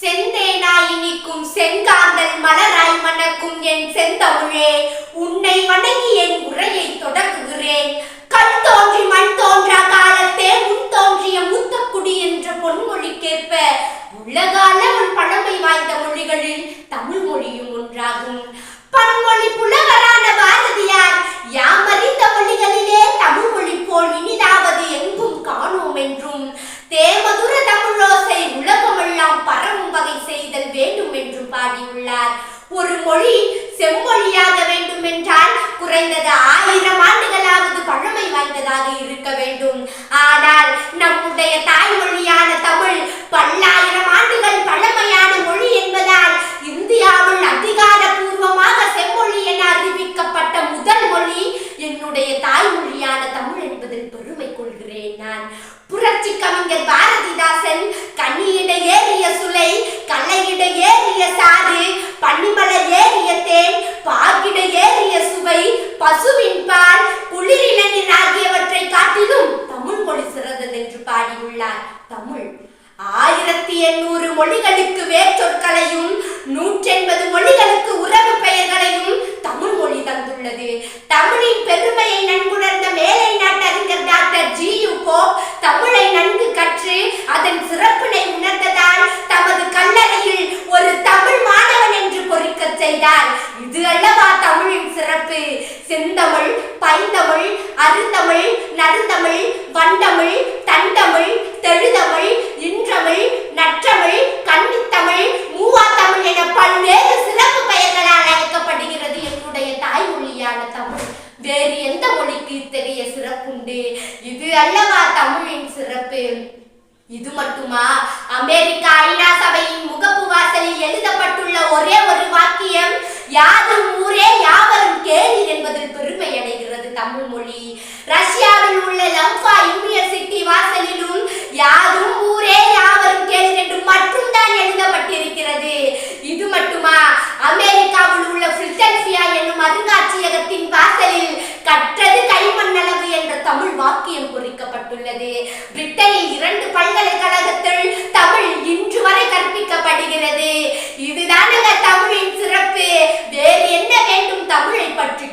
செந்தேனாய் இனிக்கும் செங்காந்தல் மலராய் மணக்கும் என் செந்தமிழே. உன்னை வணங்கி என் உரையை தொடங்குகிறேன் கண் தோன்றி மண் தோன்றா காலத்தே முன் தோன்றிய முத்தக்குடி என்ற பொன்மொழிக்கேற்ப உலகால உன் பழமை வாய்ந்த மொழிகளில் தமிழ் மொழியும் ஒன்றாகும். பன்மொழி புல பாடியுள்ளார் ஒரு மொழி செம்மொழியாக வேண்டும் என்றால் குறைந்தது ஆயிரம் ஆண்டுகளாவது பழமை வாய்ந்ததாக இருக்க வேண்டும். ஆனால் நம்முடைய தாய்மொழியான தமிழ் பல்லாயிரம் ஆண்டுகள் பழமையான மொழி என்பதால் இந்தியாவில் அதிகாரபூர்வமாக செம்மொழி என அறிவிக்கப்பட்ட முதல் மொழி என்னுடைய தாய்மொழியான தமிழ் என்பதில் பெருமை கொள்கிறேன் நான். புரட்சி கவிஞர் பாரதிதாசன் கண்ணியிட ஏறிய சுலை கல்லையிட ஏறிய சாறு பன்னிமலர் ஏறிய தேன் பாகிட ஏறிய சுவை பசுவின் பால் குளிரிளநீர் ஆகியவற்றை காட்டிலும் தமிழ் மொழி சிறந்தது என்று பாடியுள்ளார். தமிழ். ஆயிரத்தி எண்ணூறு மொழிகளுக்கு வேற்களையும் நூற்றி எண்பது மொழிகளுக்கு உறவு செந்தமிழ் பைந்தமிழ் அருந்தமிழ் நறுந்தமிழ் வண்டமிழ் தண்டமிழ் தெழுதமிழ் இன்றமிழ் நற்றமிழ் கன்னித்தமிழ் மூவாத்தமிழ் என பல்வேறு சிறப்பு பெயர்களால் அழைக்கப்படுகிறது என்னுடைய தாய்மொழியான தமிழ். வேறு எந்த மொழிக்கு இத்தகைய சிறப்புண்டு? இது அல்லவா தமிழின் சிறப்பு? இது மட்டுமா? அமெரிக்கா ஐநா சபையின் முகப்பு வாசலில் எழுதப்பட்டுள்ள ஒரே ஒரு வாக்கியம் யாரும் ஊரே யாவரும் கேளீர் என்பது தமிழ் மொழி. ரஷ்யாவில் உள்ள லம்பா யூனிவர்சிட்டி வாசலிலும் யாரும் ஊரே யாவரும் கேள்வி என்று மட்டும்தான் எழுதப்பட்டிருக்கிறது. இது மட்டுமா? அமெரிக்காவில் உள்ள பிரிட்டன்சியா என்னும் அருங்காட்சியகத்தின் வாசலில் கற்றது கைமண்ணளவு என்ற தமிழ் வாக்கியம் பொறிக்கப்பட்டுள்ளது பிரிட்டனில் இரண்டு பல்கலைக்கழகத்தில் தமிழ் இன்று வரை கற்பிக்கப்படுகிறது. இதுதானுங்க தமிழின் சிறப்பு. வேறு என்ன வேண்டும் தமிழை பற்றி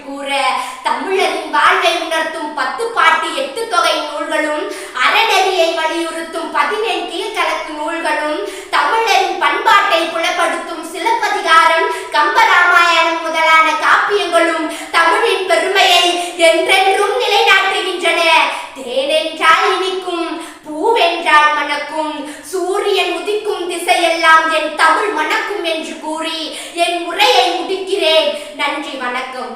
எல்லாம் என் தமிழ் மணக்கும் என்று கூறி என் உரையை முடிக்கிறேன். நன்றி வணக்கம்.